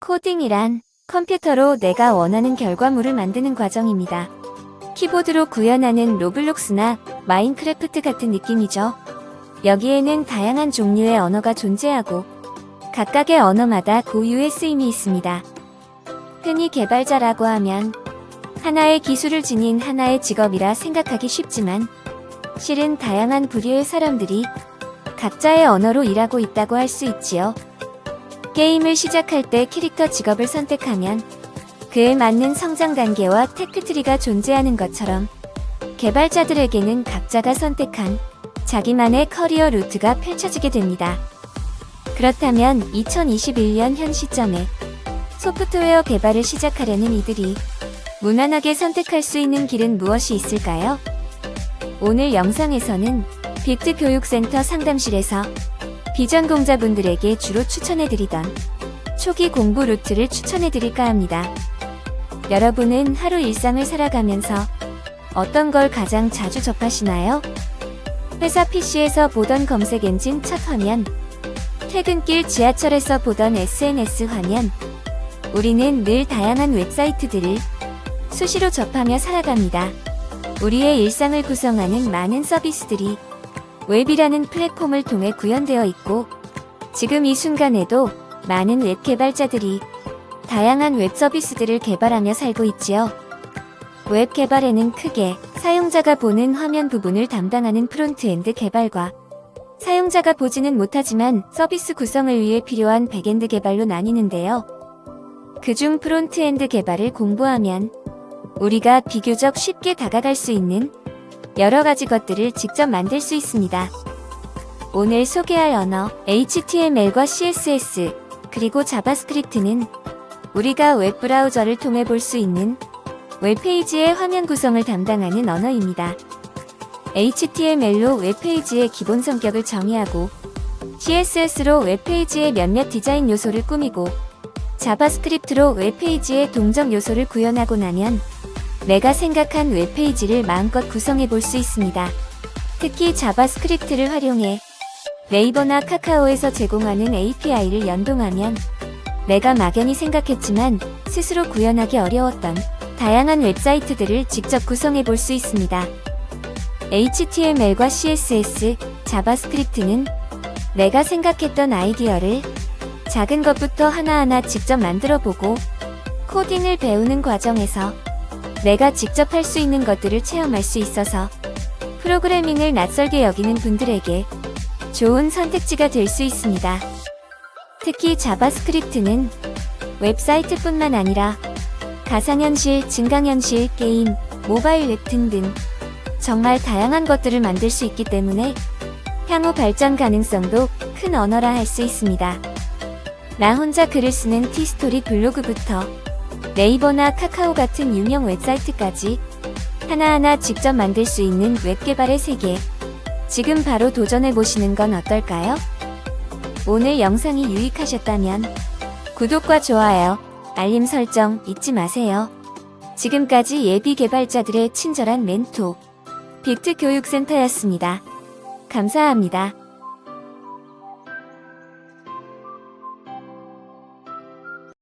코딩이란 컴퓨터로 내가 원하는 결과물을 만드는 과정입니다. 키보드로 구현하는 로블록스나 마인크래프트 같은 느낌이죠. 여기에는 다양한 종류의 언어가 존재하고 각각의 언어마다 고유의 쓰임이 있습니다. 흔히 개발자라고 하면 하나의 기술을 지닌 하나의 직업이라 생각하기 쉽지만 실은 다양한 부류의 사람들이 각자의 언어로 일하고 있다고 할 수 있지요. 게임을 시작할 때 캐릭터 직업을 선택하면 그에 맞는 성장 단계와 테크트리가 존재하는 것처럼 개발자들에게는 각자가 선택한 자기만의 커리어 루트가 펼쳐지게 됩니다. 그렇다면 2021년 현 시점에 소프트웨어 개발을 시작하려는 이들이 무난하게 선택할 수 있는 길은 무엇이 있을까요? 오늘 영상에서는 빅트 교육센터 상담실에서 비전공자분들에게 주로 추천해드리던 초기 공부 루트를 추천해드릴까 합니다. 여러분은 하루 일상을 살아가면서 어떤 걸 가장 자주 접하시나요? 회사 PC에서 보던 검색 엔진 첫 화면, 퇴근길 지하철에서 보던 SNS 화면, 우리는 늘 다양한 웹사이트들을 수시로 접하며 살아갑니다. 우리의 일상을 구성하는 많은 서비스들이 웹이라는 플랫폼을 통해 구현되어 있고, 지금 이 순간에도 많은 웹 개발자들이 다양한 웹 서비스들을 개발하며 살고 있지요. 웹 개발에는 크게 사용자가 보는 화면 부분을 담당하는 프론트엔드 개발과 사용자가 보지는 못하지만 서비스 구성을 위해 필요한 백엔드 개발로 나뉘는데요. 그중 프론트엔드 개발을 공부하면 우리가 비교적 쉽게 다가갈 수 있는 여러 가지 것들을 직접 만들 수 있습니다. 오늘 소개할 언어 HTML과 CSS 그리고 자바스크립트는 우리가 웹 브라우저를 통해 볼 수 있는 웹페이지의 화면 구성을 담당하는 언어입니다. HTML로 웹페이지의 기본 성격을 정의하고 CSS로 웹페이지의 몇몇 디자인 요소를 꾸미고 자바스크립트로 웹페이지의 동적 요소를 구현하고 나면 내가 생각한 웹페이지를 마음껏 구성해 볼 수 있습니다. 특히 자바스크립트를 활용해 네이버나 카카오에서 제공하는 API를 연동하면 내가 막연히 생각했지만 스스로 구현하기 어려웠던 다양한 웹사이트들을 직접 구성해 볼 수 있습니다. HTML과 CSS, 자바스크립트는 내가 생각했던 아이디어를 작은 것부터 하나하나 직접 만들어 보고 코딩을 배우는 과정에서 내가 직접 할 수 있는 것들을 체험할 수 있어서 프로그래밍을 낯설게 여기는 분들에게 좋은 선택지가 될 수 있습니다. 특히 자바스크립트는 웹사이트뿐만 아니라 가상현실, 증강현실, 게임, 모바일 웹툰 등 정말 다양한 것들을 만들 수 있기 때문에 향후 발전 가능성도 큰 언어라 할 수 있습니다. 나 혼자 글을 쓰는 티스토리 블로그부터 네이버나 카카오 같은 유명 웹사이트까지 하나하나 직접 만들 수 있는 웹 개발의 세계. 지금 바로 도전해 보시는 건 어떨까요? 오늘 영상이 유익하셨다면 구독과 좋아요, 알림 설정 잊지 마세요. 지금까지 예비 개발자들의 친절한 멘토 빅트 교육센터였습니다. 감사합니다.